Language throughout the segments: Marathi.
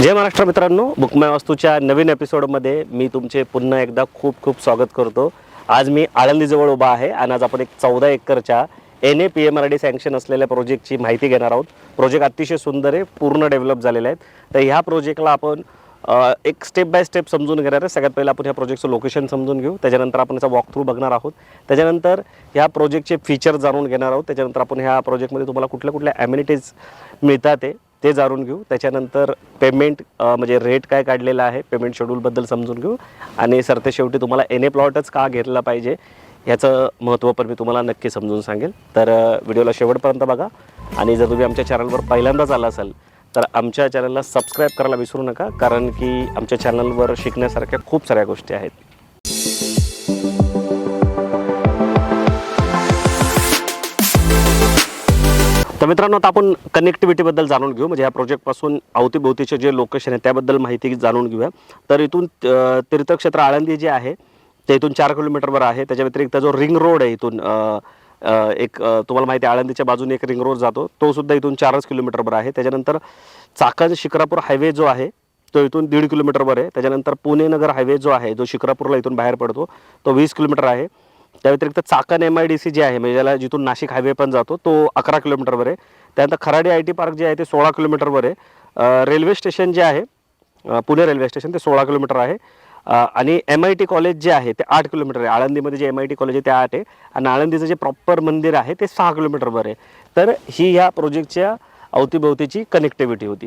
जय महाराष्ट्र मित्रांनो बुकमाय वास्तूच्या नवीन एपिसोडमध्ये मी तुमचे पुन्हा एकदा खूप खूप स्वागत करतो. आज मी आळंदीजवळ उभा आहे आणि आज आपण एक चौदा एकरच्या N A P M R D sanction असलेल्या प्रोजेक्टची माहिती घेणार आहोत. प्रोजेक्ट अतिशय सुंदर आहे पूर्ण डेव्हलप झालेले आहेत तर ह्या प्रोजेक्टला आपण एक स्टेप बाय स्टेप समजून घेणार आहे. सगळ्यात पहिलं आपण ह्या प्रोजेक्टचं लोकेशन समजून घेऊ. त्याच्यानंतर आपण याचा वॉक थ्रू बघणार आहोत. त्याच्यानंतर ह्या प्रोजेक्टचे फीचर जाणून घेणार आहोत. त्याच्यानंतर आपण ह्या प्रोजेक्टमध्ये तुम्हाला कुठल्या कुठल्या ॲम्युनिटीज मिळतात ते. ते जाणून घेऊ. त्याच्यानंतर पेमेंट म्हणजे रेट काय काढलेला आहे पेमेंट शेड्यूलबद्दल समजून घेऊ. आणि सरते शेवटी तुम्हाला एन ए प्लॉटच का घेतला पाहिजे ह्याचं महत्त्व पण मी तुम्हाला नक्की समजून सांगेल. तर व्हिडिओला शेवटपर्यंत बघा. आणि जर तुम्ही आमच्या चॅनलवर पहिल्यांदाच आला असाल तर आमच्या चॅनलला सबस्क्राईब करायला विसरू नका कारण की आमच्या चॅनलवर शिकण्यासारख्या खूप साऱ्या गोष्टी आहेत. मित्रांनो आता आपण कनेक्टिव्हिटीबद्दल जाणून घेऊ. म्हणजे या प्रोजेक्टपासून अवतीभोवतीचे जे लोकेशन आहे त्याबद्दल माहिती जाणून घेऊया. तर इथून तीर्थक्षेत्र आळंदी जे आहे ते इथून चार किलोमीटरवर आहे. त्याच्या व्यतिरिक्त जो रिंग रोड आहे इथून एक तुम्हाला माहिती आहे आळंदीच्या बाजूने एक रिंग रोड जातो. तो सुद्धा इथून चारच किलोमीटरवर आहे. त्याच्यानंतर चाकण शिक्रापूर हायवे जो आहे तो इथून दीड किलोमीटरवर आहे. त्याच्यानंतर पुणे नगर हायवे जो आहे जो शिक्रापूरला इथून बाहेर पडतो तो वीस किलोमीटर आहे. त्या व्यतिरिक्त Chakan M I D C जे आहे म्हणजे ज्याला जिथून नाशिक हायवे पण जातो तो अकरा किलोमीटरवर आहे. त्यानंतर खराडी आय टी पार्क जे आहे ते सोळा किलोमीटरवर आहे. रेल्वे स्टेशन जे आहे पुणे रेल्वे स्टेशन ते सोळा किलोमीटर आहे. आणि एम आय टी कॉलेज जे आहे ते आठ किलोमीटर आहे. आळंदीमध्ये जे एम आय टी कॉलेज आहे ते आठ आहे. आणि आळंदीचं जे प्रॉपर मंदिर आहे ते सहा किलोमीटरवर आहे. तर ही ह्या प्रोजेक्टच्या अवतीभोवतीची कनेक्टिव्हिटी होती.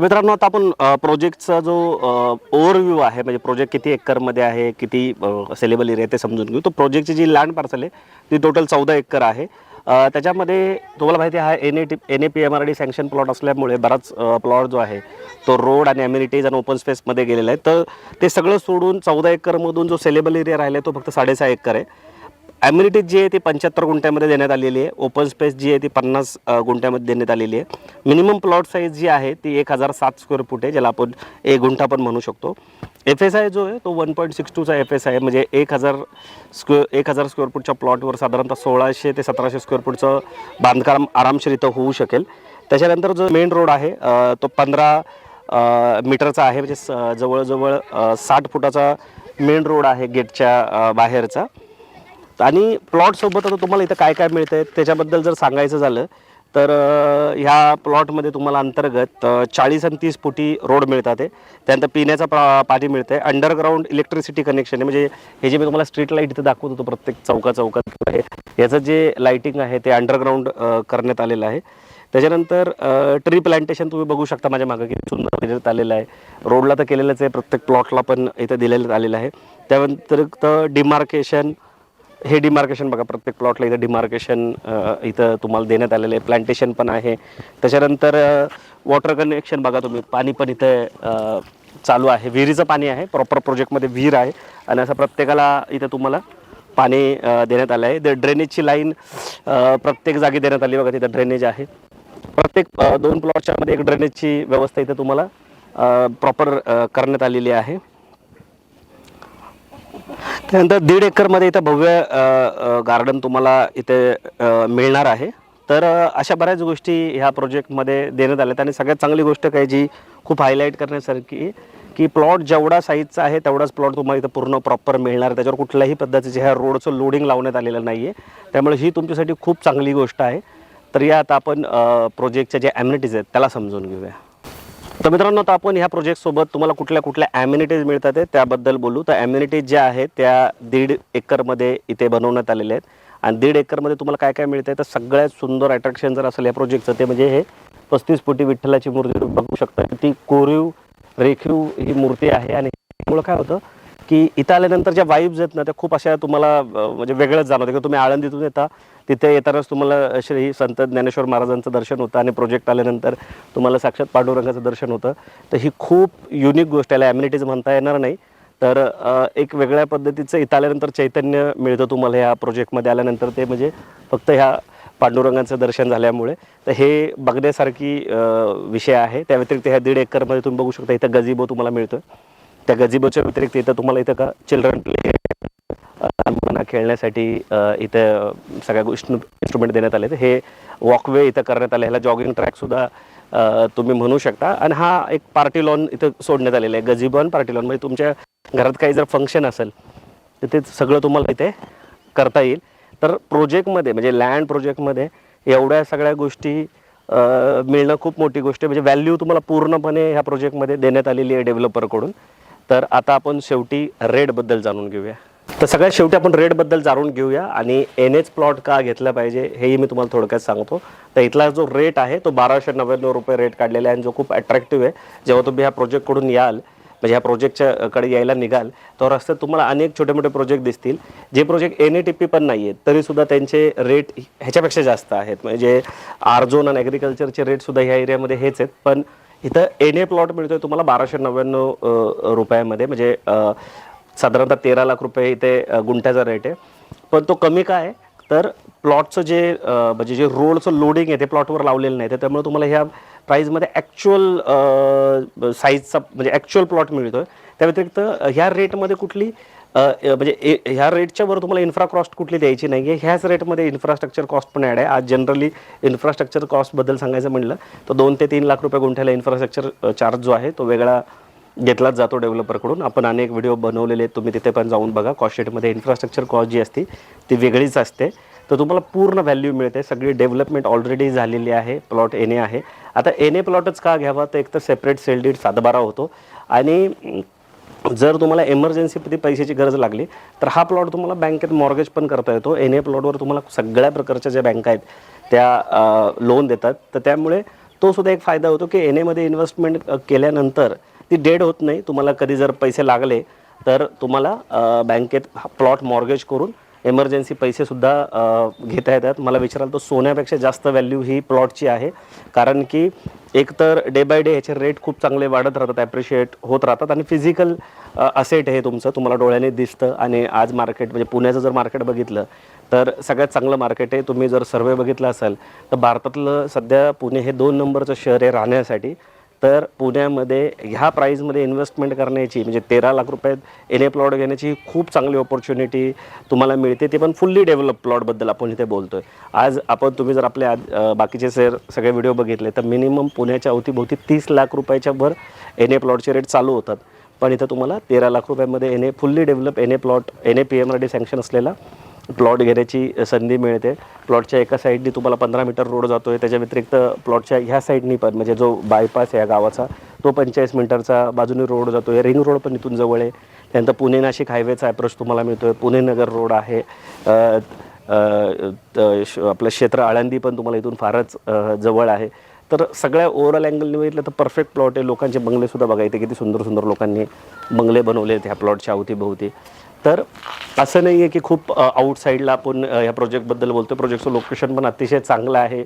तर मित्रांनो आता आपण प्रोजेक्टचा जो ओव्हरव्ह्यू आहे म्हणजे प्रोजेक्ट किती एकरमध्ये आहे किती सेलेबल एरिया आहे ते समजून घेऊ. तो प्रोजेक्टची जी लँड पार्सल आहे ती टोटल चौदा एकर आहे. त्याच्यामध्ये तुम्हाला माहिती आहे N A T N A P M R D sanction plot असल्यामुळे बराच प्लॉट जो आहे तो रोड आणि अम्युनिटीज आणि ओपन स्पेसमध्ये गेलेला आहे. तर ते सगळं सोडून चौदा एकरमधून जो सेलेबल एरिया राहिला आहे तो फक्त साडेसहा एकर आहे. ॲम्युनिटीज जी आहे ती पंच्याहत्तर गुंठ्यामध्ये देण्यात आलेली आहे. ओपन स्पेस जी आहे ती पन्नास गुंठ्यामध्ये देण्यात आलेली आहे. मिनिमम प्लॉट साईज जी आहे ती एक हजार सात स्क्वेअर फूट आहे ज्याला आपण एक गुंठा पण म्हणू शकतो. एफ एस आय जो आहे तो वन पॉईंट सिक्स टूचा एफ एस आय म्हणजे एक हजार स्क्वे एक हजार स्क्वेअर फूटच्या प्लॉटवर साधारणतः सोळाशे ते सतराशे स्क्वेअर फूटचं बांधकाम आरामशीर इथं होऊ शकेल. त्याच्यानंतर जो मेन रोड आहे तो पंधरा मीटरचा आहे. म्हणजे स- जवळजवळ साठ फुटाचा मेन रोड आहे गेटच्या बाहेरचा. आणि प्लॉटसोबत आता तुम्हाला इथं काय काय मिळतं आहे त्याच्याबद्दल जर सांगायचं झालं तर ह्या प्लॉटमध्ये तुम्हाला अंतर्गत चाळीस आणि तीस फुटी रोड मिळतात ते त्यानंतर पिण्याचा पा पाणी मिळतं आहे अंडरग्राऊंड इलेक्ट्रिसिटी कनेक्शन आहे. म्हणजे हे जे मी तुम्हाला स्ट्रीट लाइट इथं दाखवत होतो प्रत्येक चौका चौकात आहे याचं जे लाईटिंग आहे ते अंडरग्राऊंड करण्यात आलेलं आहे. त्याच्यानंतर ट्री प्लांटेशन तुम्ही बघू शकता माझ्या मागं किती सुंदर देण्यात आलेलं आहे. रोडला तर केलेलंच आहे प्रत्येक प्लॉटला पण इथं दिलेलं आलेलं आहे. त्यानंतर तर डिमार्केशन हे डिमार्केशन बघा प्रत्येक प्लॉटला इथं डिमार्केशन इथं तुम्हाला देण्यात आलेलं आहे. प्लांटेशन पण आहे. त्याच्यानंतर वॉटर कनेक्शन बघा तुम्ही. पाणी पण इथं चालू आहे. विहिरीचं पाणी आहे. प्रॉपर प्रोजेक्टमध्ये विहीर आहे. आणि असं प्रत्येकाला इथं तुम्हाला पाणी देण्यात आलं आहे. द ड्रेनेजची लाईन प्रत्येक जागी देण्यात आली. बघा तिथं ड्रेनेज आहे. प्रत्येक दोन प्लॉटच्या मध्ये एक ड्रेनेजची व्यवस्था इथं तुम्हाला प्रॉपर करण्यात आलेली आहे. त्यानंतर दीड एकरमध्ये इथं भव्य गार्डन तुम्हाला इथे मिळणार आहे. तर अशा बऱ्याच गोष्टी ह्या प्रोजेक्टमध्ये देण्यात आल्यात आणि सगळ्यात चांगली गोष्ट काय जी खूप हायलाईट करण्यासारखी की प्लॉट जेवढा साईजचा आहे तेवढाच प्लॉट तुम्हाला इथं पूर्ण प्रॉपर मिळणार त्याच्यावर कुठल्याही पद्धतीचे ह्या रोडचं लोडिंग लावण्यात आलेलं नाही आहे त्यामुळे ही तुमच्यासाठी खूप चांगली गोष्ट आहे. तर या आता आपण प्रोजेक्टच्या ज्या ॲम्युनिटीज आहेत त्याला समजून घेऊया. तर मित्रांनो आता आपण ह्या प्रोजेक्टसोबत तुम्हाला कुठल्या कुठल्या ॲम्युनिटीज मिळतात आहे त्याबद्दल बोलू. तर ॲम्युनिटीज ज्या आहेत त्या दीड एकरमध्ये इथे बनवण्यात आलेल्या आहेत. आणि दीड एकरमध्ये तुम्हाला काय काय मिळतं तर सगळ्यात सुंदर अट्रॅक्शन जर असेल या प्रोजेक्टचं ते म्हणजे हे पस्तीस फुटी विठ्ठलाची मूर्ती तुम्ही बघू शकता. ती कोरीव रेखीव ही मूर्ती आहे. आणि त्यामुळं काय होतं की इथं आल्यानंतर ज्या वाईब्स आहेत ना त्या खूप अशा तुम्हाला म्हणजे वेगळंच जाणवतं. की तुम्ही आळंदीतून येता तिथे येतानाच तुम्हाला श्री संत ज्ञानेश्वर महाराजांचं दर्शन होतं आणि प्रोजेक्ट आल्यानंतर तुम्हाला साक्षात पांडुरंगाचं दर्शन होतं. तर ही खूप युनिक गोष्ट आहे ॲम्युनिटीज म्हणता येणार नाही. तर एक वेगळ्या पद्धतीचं इथं आल्यानंतर चैतन्य मिळतं तुम्हाला ह्या प्रोजेक्टमध्ये आल्यानंतर ते म्हणजे फक्त ह्या पांडुरंगांचं दर्शन झाल्यामुळे. तर हे बघण्यासारखी विषय आहे. त्या व्यतिरिक्त ह्या दीड एकरमध्ये तुम्ही बघू शकता इथं गजिबो तुम्हाला मिळतो. त्या गजिबोच्या व्यतिरिक्त इथं तुम्हाला इथं का चिल्ड्रन प्ले मुलांना खेळण्यासाठी इथं सगळ्या गोष्टी इन्स्ट्रुमेंट देण्यात आले. हे वॉकवे इथं करण्यात आले. ह्याला जॉगिंग ट्रॅकसुद्धा तुम्ही म्हणू शकता. आणि हा एक पार्टी लॉन इथं सोडण्यात आलेला आहे. गझिबो पार्टी लॉन म्हणजे तुमच्या घरात काही जर फंक्शन असेल तर ते सगळं तुम्हाला इथे करता येईल. तर प्रोजेक्टमध्ये म्हणजे लँड प्रोजेक्टमध्ये एवढ्या सगळ्या गोष्टी मिळणं खूप मोठी गोष्ट आहे. म्हणजे व्हॅल्यू तुम्हाला पूर्णपणे ह्या प्रोजेक्टमध्ये देण्यात आलेली आहे डेव्हलपरकडून तर आता आपण शेवटी रेटबद्दल जाणून घेऊया. तर सगळ्यात शेवटी आपण रेटबद्दल जाणून घेऊया आणि एन एच प्लॉट का घेतला पाहिजे हेही मी तुम्हाला थोडक्यात सांगतो. तर इथला जो रेट आहे तो बाराशे नव्याण्णव रुपये रेट काढलेला आहे आणि जो खूप अट्रॅक्टिव्ह आहे. जेव्हा तुम्ही ह्या प्रोजेक्टकडून याल म्हणजे ह्या प्रोजेक्टच्या कडे यायला निघाल तर रस्त्यात तुम्हाला अनेक छोटे मोठे प्रोजेक्ट दिसतील. जे project N A T P पण नाही आहेत तरीसुद्धा त्यांचे रेट ह्याच्यापेक्षा जास्त आहेत. म्हणजे आरझोन आणि ॲग्रिकल्चरचे रेटसुद्धा ह्या एरियामध्ये हेच आहेत. पण इथं एन ए प्लॉट मिळतोय तुम्हाला बाराशे नव्याण्णव रुपयामध्ये. म्हणजे साधारणतः तेरा लाख रुपये इथे गुंठ्याचा रेट आहे. पण तो कमी काय आहे? तर प्लॉटचं जे म्हणजे जे रोडचं लोडिंग आहे ते प्लॉटवर लावलेलं नाही. तर त्यामुळे तुम्हाला ह्या प्राईजमध्ये ॲक्च्युअल साईजचा म्हणजे ॲक्च्युअल प्लॉट मिळतो आहे त्या व्यतिरिक्त ह्या रेटमध्ये कुठली म्हणजे ए- ह्या रेटच्या वर तुम्हाला इन्फ्रा कॉस्ट कुठली द्यायची नाही आहे. ह्याच रेटमध्ये इन्फ्रास्ट्रक्चर कॉस्ट पण ॲड आहे. आज जनरली इन्फ्रास्ट्रक्चर कॉस्टबद्दल सांगायचं म्हणलं तर दोन ते तीन लाख रुपये गुंठ्याला इन्फ्रास्ट्रक्चर चार्ज जो आहे तो वेगळा घेतलाच जातो डेव्हलपरकडून. आपण अनेक व्हिडिओ बनवलेले आहेत तुम्ही तिथे पण जाऊन बघा. कॉस्टशीटमध्ये इन्फ्रास्ट्रक्चर कॉस्ट जी असते ती वेगळीच असते. तर तुम्हाला पूर्ण व्हॅल्यू मिळते. सगळी डेव्हलपमेंट ऑलरेडी झालेली आहे प्लॉट एन ए आहे. आता एन ए प्लॉटच का घ्यावा? तर एक तर सेपरेट सेल डीड सातबारा होतो. आणि जर तुम्हाला एमर्जन्सीमध्ये पैशाची गरज लागली तर हा प्लॉट तुम्हाला बँकेत मॉर्गेज पण करता येतो. एन ए प्लॉटवर तुम्हाला सगळ्या प्रकारच्या ज्या बँका आहेत त्या लोन देतात. तर त्यामुळे तो सुद्धा एक फायदा होतो की एन एमध्ये इन्व्हेस्टमेंट केल्यानंतर ती डेड होत नाही. तुम्हाला कधी जर पैसे लागले तर तुम्हाला बँकेत प्लॉट मॉर्गेज करून एमर्जन्सी पैसेसुद्धा घेता येतात. मला विचाराल तर सोन्यापेक्षा जास्त व्हॅल्यू ही प्लॉटची आहे. कारण की एक तर डे बाय डे ह्याचे रेट खूप चांगले वाढत राहतात ॲप्रिशिएट होत राहतात आणि फिजिकल असेट हे तुमचं. तुम्हाला डोळ्याने दिसतं आणि आज मार्केट म्हणजे पुण्याचं जर मार्केट बघितलं तर सगळ्यात चांगलं मार्केट आहे. तुम्ही जर सर्वे बघितला असाल तर भारतातलं सध्या पुणे हे दोन नंबरचं शहर आहे राहण्यासाठी. तर पुण्यामध्ये ह्या प्राईजमध्ये इन्व्हेस्टमेंट करण्याची म्हणजे तेरा लाख रुपयात एन ए प्लॉट घेण्याची खूप चांगली ऑपॉर्च्युनिटी तुम्हाला मिळते. ते पण फुल्ली डेव्हलप प्लॉटबद्दल आपण इथे बोलतो आहे आज आपण तुम्ही जर आपले आज बाकीचे सर सगळे व्हिडिओ बघितले तर मिनिमम पुण्याच्या अवतीभोवती तीस लाख रुपयाच्या वर एन ए प्लॉटचे रेट चालू होतात. पण इथं तुम्हाला तेरा लाख रुपयामध्ये N A fully develop N A plot N A P M R D sanction असलेला प्लॉट घेण्याची संधी मिळते. प्लॉटच्या एका साईडनी तुम्हाला पंधरा मीटर रोड जातो आहे त्याच्या व्यतिरिक्त प्लॉटच्या ह्या साईडनी पण म्हणजे जो बायपास आहे या गावाचा तो पंचेचाळीस मीटरचा बाजूने रोड जातो आहे रिंग रोड पण इथून जवळ आहे. त्यानंतर पुणे नाशिक हायवेचा अप्रोच तुम्हाला मिळतोय. पुणे नगर रोड आहे. त- श- आपलं क्षेत्र आळंदी पण तुम्हाला इथून फारच जवळ आहे. तर सगळ्या ओव्हरऑल अँगलने बघितलं तर परफेक्ट प्लॉट आहे. लोकांचे बंगले सुद्धा बघा इथे किती सुंदर सुंदर लोकांनी बंगले बनवले आहेत ह्या प्लॉटच्या अवतीभोवती. तर असं नाही आहे की खूप आउटसाईडला आपण ह्या प्रोजेक्टबद्दल बोलतो प्रोजेक्टचं लोकेशन पण अतिशय चांगलं आहे.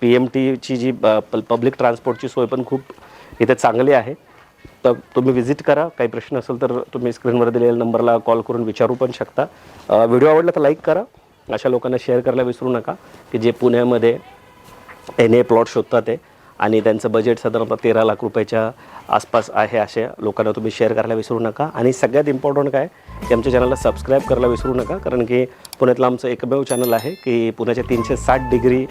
पी एम टीची जी पब्लिक ट्रान्सपोर्टची सोय पण खूप इथे चांगली आहे. तर तुम्ही व्हिजिट करा. काही प्रश्न असेल तर तुम्ही स्क्रीनवर दिलेल्या नंबरला कॉल करून विचारू पण शकता. व्हिडिओ आवडला तर लाईक करा. अशा लोकांना शेअर करायला विसरू नका की जे पुण्यामध्ये एन ए प्लॉट शोधतात ते. आणि त्यांचं बजेट साधारणतः तेरा लाख रुपयाच्या आसपास आहे अशा लोकांना तुम्ही शेअर करायला विसरू नका. आणि सगळ्यात इम्पॉर्टंट काय की आमच्या चॅनलला सबस्क्राईब करायला विसरू नका कारण की पुण्यातलं आमचं एकमेव चॅनल आहे की पुण्याच्या तीनशे साठ डिग्री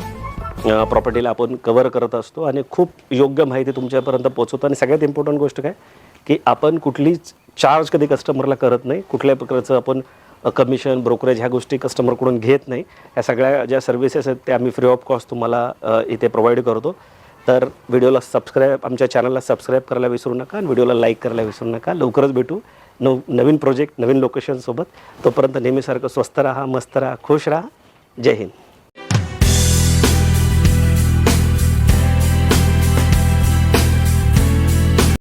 प्रॉपर्टीला आपण कवर करत असतो. आणि खूप योग्य माहिती तुमच्यापर्यंत पोहोचवतो. आणि सगळ्यात इम्पॉर्टंट गोष्ट काय की आपण कुठलीच चार्ज कधी कस्टमरला करत नाही. कुठल्या प्रकारचं आपण कमिशन ब्रोकरेज ह्या गोष्टी कस्टमरकडून घेत नाही. ह्या सगळ्या ज्या सर्व्हिसेस आहेत त्या आम्ही फ्री ऑफ कॉस्ट तुम्हाला इथे प्रोव्हाइड करतो. तर व्हिडिओला सबस्क्राईब आमच्या चॅनलला सबस्क्राईब करायला विसरू नका आणि व्हिडिओला लाईक करायला विसरू नका. लवकरच भेटू. नव नवीन प्रोजेक्ट नवीन लोकेशनसोबत तोपर्यंत नेहमीसारखं स्वस्त राहा मस्त राहा खुश राहा. जय हिंद.